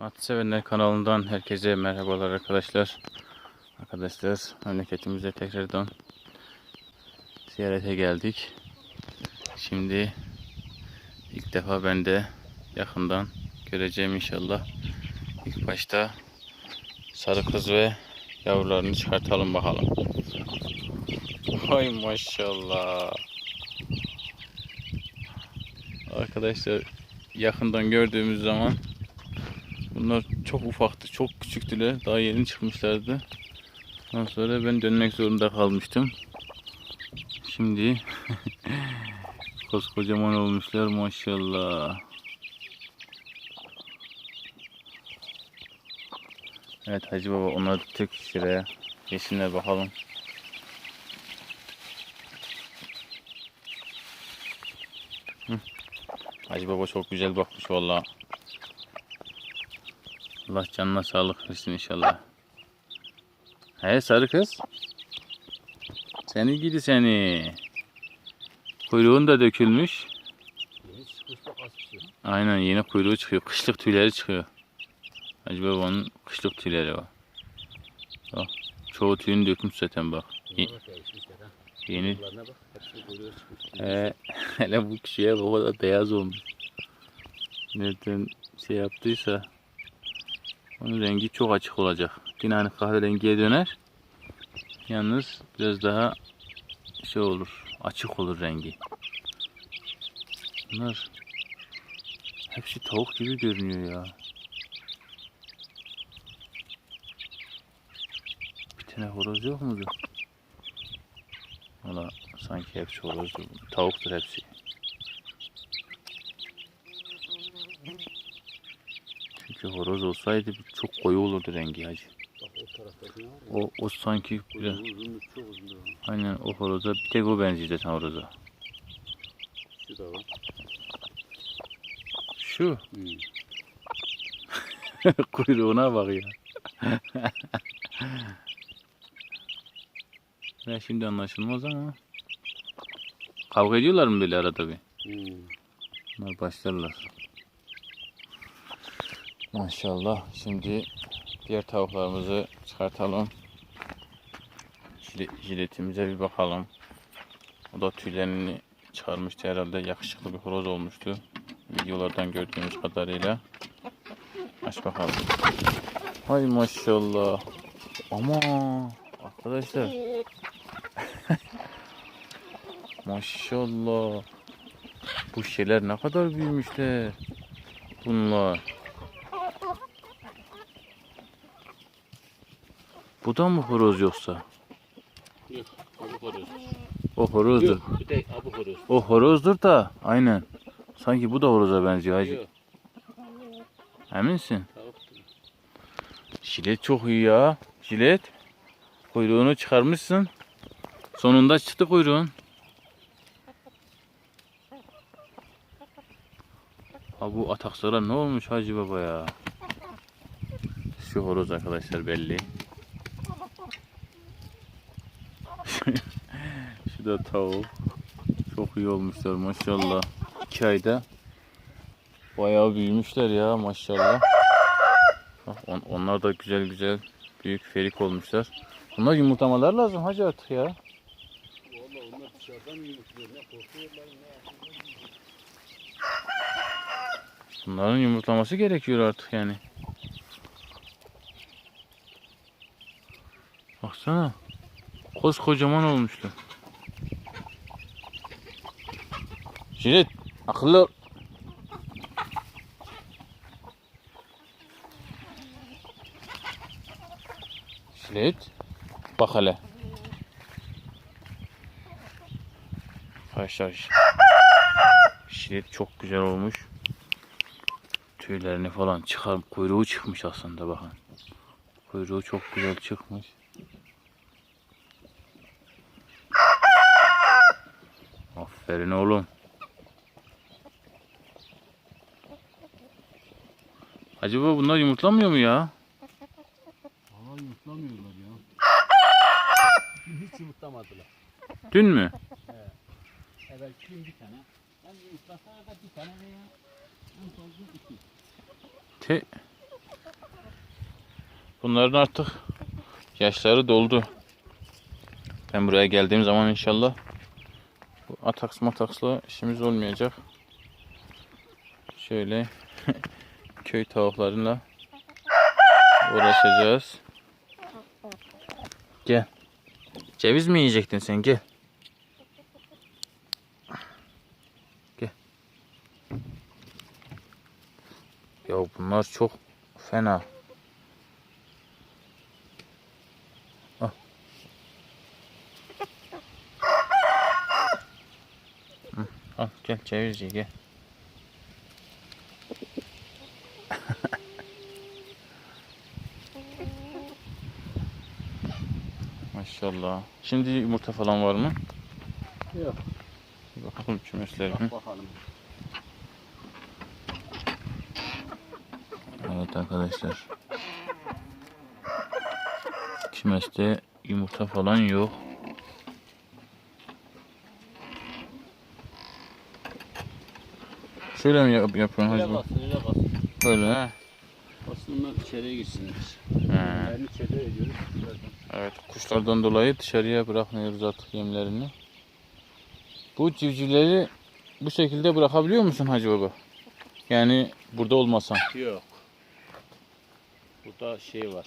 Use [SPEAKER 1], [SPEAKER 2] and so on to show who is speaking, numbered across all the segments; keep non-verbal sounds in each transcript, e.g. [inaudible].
[SPEAKER 1] At Sevenler kanalından herkese merhabalar arkadaşlar. Arkadaşlar memleketimize tekrardan ziyarete geldik. Şimdi ilk defa ben de yakından göreceğim inşallah. İlk başta sarı kız ve yavrularını çıkartalım bakalım. Vay maşallah. Arkadaşlar yakından gördüğümüz zaman bunlar çok ufaktı, çok küçüktüler. Daha yeni çıkmışlardı. Ondan sonra ben dönmek zorunda kalmıştım. Şimdi [laughs] koskocaman olmuşlar maşallah. Evet Hacı Baba onları tek şuraya. Yesinler bakalım. Hacı Baba çok güzel bakmış valla. Allah canına sağlık versin inşallah. He sarı kız. Seni gidi seni. Kuyruğun da dökülmüş. Aynen yeni kuyruğu çıkıyor. Kışlık tüyleri çıkıyor. Hacı Baba'nın kışlık tüyleri var. Bak, çoğu tüyünü dökmüş zaten bak. Ye- Yeni. He, [laughs] hele bu kişiye baba da beyaz olmuş. Nereden şey yaptıysa onun rengi çok açık olacak. Yine hani kahverengiye döner. Yalnız biraz daha şey olur. Açık olur rengi. Bunlar hepsi tavuk gibi görünüyor ya. Bir tane horoz yok mudur? Valla sanki hepsi horozdur. Tavuktur hepsi. Çünkü horoz olsaydı çok koyu olurdu rengi hacı. O, o sanki biraz,
[SPEAKER 2] Uzunluk çok uzun. da.
[SPEAKER 1] aynen o horoza bir tek o benziyor zaten horoza.
[SPEAKER 2] Şu da var.
[SPEAKER 1] Şu
[SPEAKER 2] Hmm. [laughs]
[SPEAKER 1] kuyruğuna bak ya. [laughs] ya şimdi anlaşılmaz ama. Kavga ediyorlar mı böyle arada bir?
[SPEAKER 2] Hmm.
[SPEAKER 1] Bunlar başlarlar. Maşallah. Şimdi diğer tavuklarımızı çıkartalım. Jile- Jiletimize bir bakalım. O da tüylerini çıkarmıştı herhalde. Yakışıklı bir horoz olmuştu. Videolardan gördüğümüz kadarıyla. Aç bakalım. Hay maşallah. Ama arkadaşlar. [laughs] maşallah. Bu şeyler ne kadar büyümüşler. Bunlar. Bu da mı horoz yoksa?
[SPEAKER 2] Yok. Abuk horoz.
[SPEAKER 1] O horozdur.
[SPEAKER 2] Yok. Bir tek abuk horoz.
[SPEAKER 1] O horozdur da aynen. Sanki bu da horoza benziyor hacı.
[SPEAKER 2] Yok.
[SPEAKER 1] Eminsin? Jilet çok iyi ya. Jilet. Kuyruğunu çıkarmışsın. Sonunda çıktı kuyruğun. Ha bu atakslara ne olmuş Hacı Baba ya? Şu horoz arkadaşlar belli. Şu da tavuk. Çok iyi olmuşlar maşallah. İki ayda bayağı büyümüşler ya maşallah. Bak on- onlar da güzel güzel büyük ferik olmuşlar. Bunlar yumurtlamalar lazım hacı artık ya. Bunların yumurtlaması gerekiyor artık yani. Baksana. Koskocaman olmuşlar. Jilet akıllı ol. Jilet bak hele. Arkadaşlar Jilet çok güzel olmuş. Tüylerini falan çıkar. Kuyruğu çıkmış aslında bakın. Kuyruğu çok güzel çıkmış. Aferin oğlum. Acaba bunlar yumurtlamıyor mu ya?
[SPEAKER 2] Valla yumurtlamıyorlar ya. Hiç yumurtlamadılar.
[SPEAKER 1] Dün mü?
[SPEAKER 2] Evet gün bir tane. Ben yumurtlasalar da bir tane veya en fazla iki.
[SPEAKER 1] Te Bunların artık yaşları doldu. Ben buraya geldiğim zaman inşallah bu ataks mataksla işimiz olmayacak. Şöyle [laughs] köy tavuklarıyla uğraşacağız. Gel. Ceviz mi yiyecektin sen? Gel. Gel. Ya bunlar çok fena. Al. Hı, Al gel ceviz ye gel. Maşallah. Şimdi yumurta falan var mı?
[SPEAKER 2] Yok.
[SPEAKER 1] Bakalım kümeslerine.
[SPEAKER 2] Bak bakalım.
[SPEAKER 1] Evet arkadaşlar. Kümeste yumurta falan yok. Şöyle mi yap yapıyorsun
[SPEAKER 2] Öyle
[SPEAKER 1] hacı?
[SPEAKER 2] kalsın, öyle kalsın.
[SPEAKER 1] Böyle ha.
[SPEAKER 2] Aslında içeriye gitsinler.
[SPEAKER 1] He.
[SPEAKER 2] Yani içeriye ediyoruz.
[SPEAKER 1] Evet kuşlardan dolayı dışarıya bırakmıyoruz artık yemlerini. Bu civcivleri bu şekilde bırakabiliyor musun hacı baba? Yani burada olmasan.
[SPEAKER 2] Yok. Burada şey var.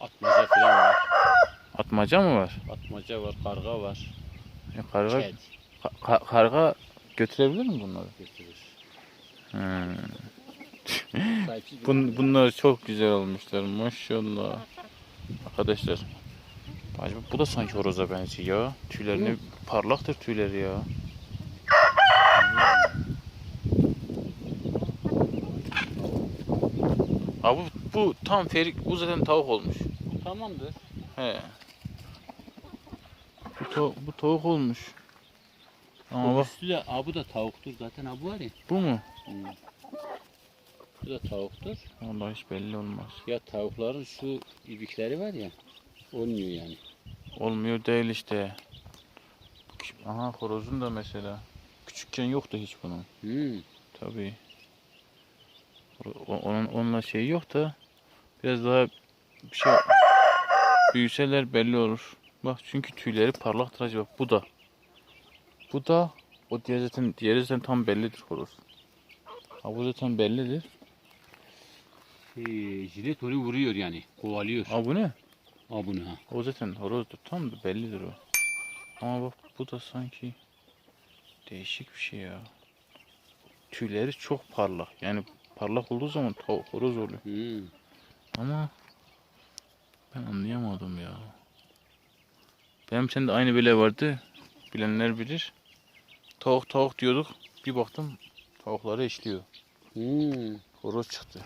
[SPEAKER 2] Atmaca falan var.
[SPEAKER 1] Atmaca mı var?
[SPEAKER 2] Atmaca var, karga var.
[SPEAKER 1] Ya karga, ka- karga götürebilir mi bunları?
[SPEAKER 2] götürür.
[SPEAKER 1] Hmm. Bun, bunlar çok güzel olmuşlar maşallah. Arkadaşlar. Acaba bu da sanki horoza benziyor ya. Tüylerini parlaktır tüyleri ya. Abi bu tam ferik bu zaten tavuk olmuş.
[SPEAKER 2] Bu tamamdır.
[SPEAKER 1] He. Bu, ta- bu tavuk olmuş. Ama bak
[SPEAKER 2] üstü de, aa, bu da tavuktur zaten ha bu var ya.
[SPEAKER 1] bu mu?
[SPEAKER 2] Hmm. Bu da tavuktur.
[SPEAKER 1] Vallahi hiç belli olmaz.
[SPEAKER 2] Ya tavukların şu ibikleri var ya. Olmuyor yani.
[SPEAKER 1] Olmuyor değil işte. Aha horozun da mesela. Küçükken yoktu hiç bunun.
[SPEAKER 2] Hmm.
[SPEAKER 1] Tabii. Onun onunla şeyi yok da biraz daha bir şey büyüseler belli olur. Bak çünkü tüyleri parlaktır acaba. Bu da. Bu da o diğer zaten diğeri zaten tam bellidir horoz. Ha bu zaten bellidir.
[SPEAKER 2] Ee, jilet onu vuruyor yani. Kovalıyor.
[SPEAKER 1] Ha bu ne?
[SPEAKER 2] Aa bunu ha.
[SPEAKER 1] O zaten horozdur. Tam da bellidir o. Ama bak bu da sanki değişik bir şey ya. Tüyleri çok parlak. Yani parlak olduğu zaman tavuk horoz oluyor.
[SPEAKER 2] Hmm.
[SPEAKER 1] Ama ben anlayamadım ya. Benim sende aynı böyle vardı. Bilenler bilir. Tavuk tavuk diyorduk. Bir baktım tavukları eşliyor.
[SPEAKER 2] Hmm.
[SPEAKER 1] Horoz çıktı.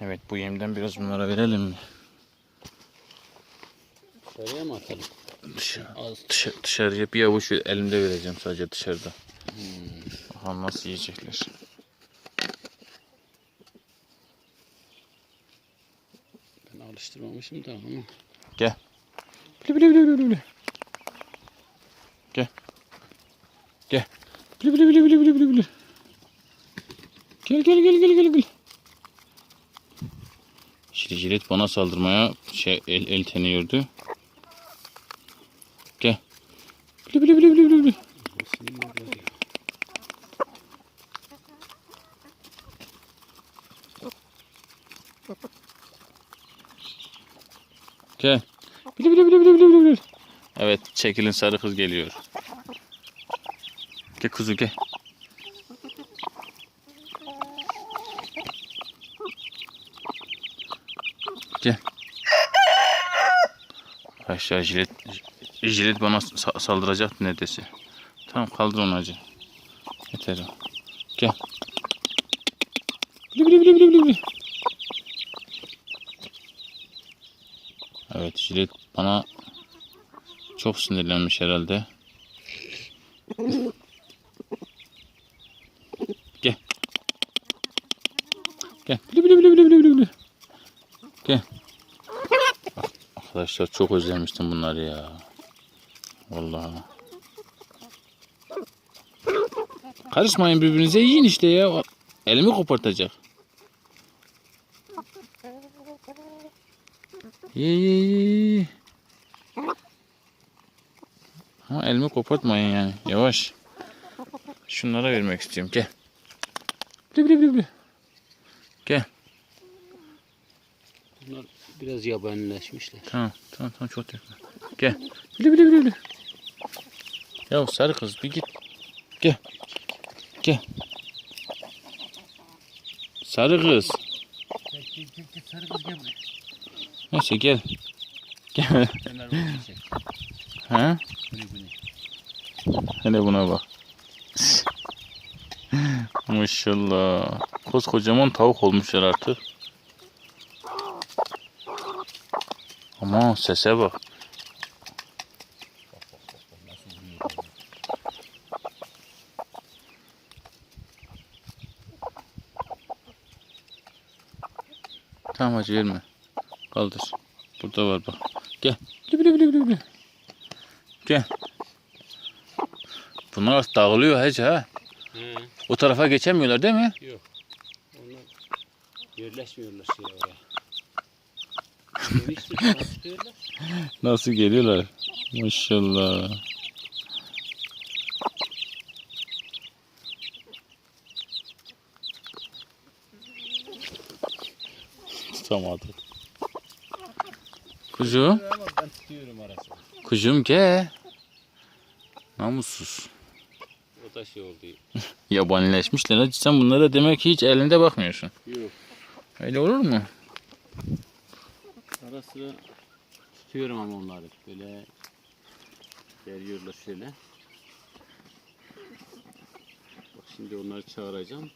[SPEAKER 1] Evet bu yemden biraz bunlara verelim mi?
[SPEAKER 2] Dışarıya mı atalım?
[SPEAKER 1] Dışarı,
[SPEAKER 2] Az.
[SPEAKER 1] dışarı, dışarıya bir avuç elimde vereceğim sadece dışarıda. Bakalım nasıl yiyecekler.
[SPEAKER 2] Ben alıştırmamışım da ama.
[SPEAKER 1] Bili bili bili bili bili. Gel. Gel. Bili bili bili bili bili bili. Gel gel gel gel gel gel. Şimdi jilet bana saldırmaya şey el, el teniyordu. Gel. Bili bili bili bili bili. Gel. Bili bili bili bili bili. Evet çekilin sarı kız geliyor. Gel kuzu gel. Gel. Aşağı jilet, jilet bana sa- saldıracak neredeyse. Tamam kaldır onu acı. Yeter o. Gel. Bili bili bili bili. Evet jilet bana çok sinirlenmiş herhalde. [laughs] Gel. Gel. Bili bili bili bili bili bili. Gel. Arkadaşlar çok özlemiştim bunları ya. Vallahi. Karışmayın birbirinize yiyin işte ya. Elimi kopartacak. Ye ye ye. Ama elimi kopartmayın yani. Yavaş. Şunlara vermek istiyorum. Gel. Bili bili bili. Gel.
[SPEAKER 2] Bunlar biraz yabanileşmişler.
[SPEAKER 1] Tamam tamam tamam çok yakın. Gel. Bili bili bili bili. Ya sarı kız bir git. Gel. Gel. Sarı kız.
[SPEAKER 2] Gel gel gel, gel sarı kız gel buraya.
[SPEAKER 1] Neyse gel. Gel.
[SPEAKER 2] Bunu
[SPEAKER 1] ha? Hele buna bak. Maşallah. Koskocaman tavuk olmuşlar artık. Ama sese bak. Tamam hacı verme. Kaldır. Burada var bak. Gel. Bili bili bili bili. Gel. Bunlar dağılıyor hacı ha.
[SPEAKER 2] He.
[SPEAKER 1] O tarafa geçemiyorlar değil mi?
[SPEAKER 2] Yok. Onlar yerleşmiyorlar şeye oraya. [laughs] Nasıl
[SPEAKER 1] geliyorlar? Maşallah. Tutamadı. Kuzu, kuzum gel. Namussuz.
[SPEAKER 2] O da şey oldu.
[SPEAKER 1] Yabanileşmişler. Sen bunlara demek ki hiç elinde bakmıyorsun.
[SPEAKER 2] Yok.
[SPEAKER 1] Öyle olur mu?
[SPEAKER 2] Ara sıra tutuyorum ama onları. Böyle geliyorlar şöyle. Bak şimdi onları çağıracağım.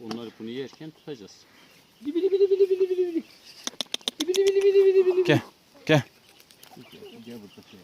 [SPEAKER 2] Onlar bunu yerken tutacağız. Bili bili bili bili bili bili bili. Bili bili bili bili bili.
[SPEAKER 1] Gel, gel.
[SPEAKER 2] Gel, burada şey.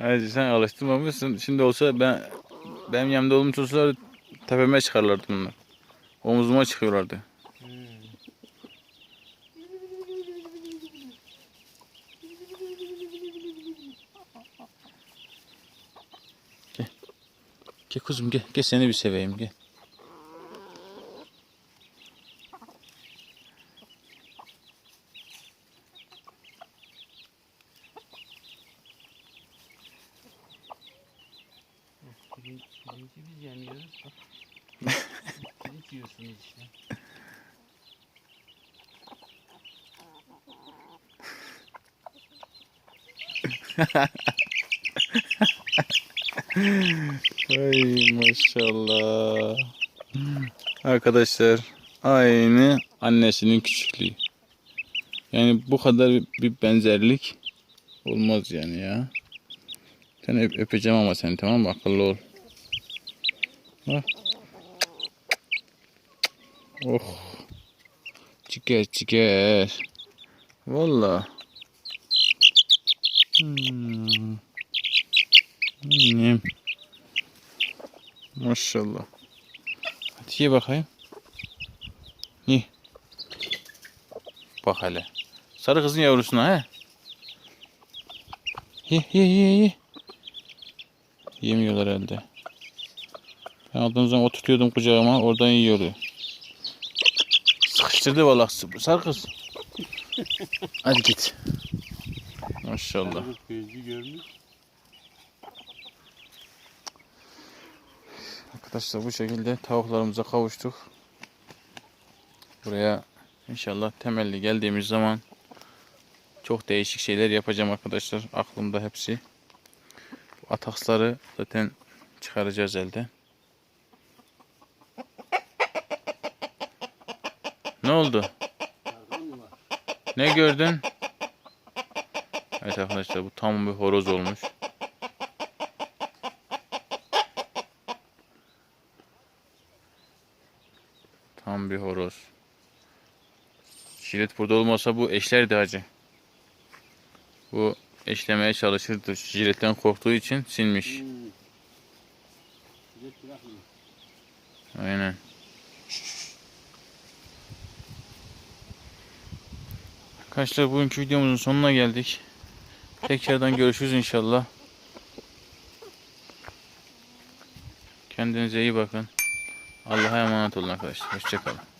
[SPEAKER 1] Hacı sen alıştırmamışsın. Şimdi olsa ben benim yanımda olmuş olsalar tepeme çıkarlardı bunlar. Omuzuma çıkıyorlardı. Gel. Gel kuzum gel. Gel seni bir seveyim gel.
[SPEAKER 2] Pirinç, pirinci biz yemiyoruz. [laughs] Pirinç yiyorsunuz işte.
[SPEAKER 1] Ay maşallah. Arkadaşlar aynı annesinin küçüklüğü. Yani bu kadar bir benzerlik olmaz yani ya. Seni öp- öpeceğim ama seni tamam mı? Akıllı ol. Bak. Oh. Ciger ciger. Valla. Hmm. Annem. Maşallah. Hadi ye bakayım. Ye. Bak hele. Sarı kızın yavrusuna he. Ye ye ye ye. Yemiyorlar elde. Ben aldığım zaman oturtuyordum kucağıma oradan yiyordu. Sıkıştırdı vallahi sarı kız. Hadi git. Maşallah. Arkadaşlar bu şekilde tavuklarımıza kavuştuk. Buraya inşallah temelli geldiğimiz zaman çok değişik şeyler yapacağım arkadaşlar. Aklımda hepsi. Bu ataksları zaten çıkaracağız elden. Ne oldu? Ne gördün? Evet arkadaşlar bu tam bir horoz olmuş. Tam bir horoz. Şiret burada olmasa bu eşlerdi hacı. Bu eşlemeye çalışırdı. Jiletten korktuğu için sinmiş.
[SPEAKER 2] Hmm. Jilet.
[SPEAKER 1] Aynen. Arkadaşlar bugünkü videomuzun sonuna geldik. Tekrardan görüşürüz inşallah. Kendinize iyi bakın. Allah'a emanet olun arkadaşlar. Hoşçakalın.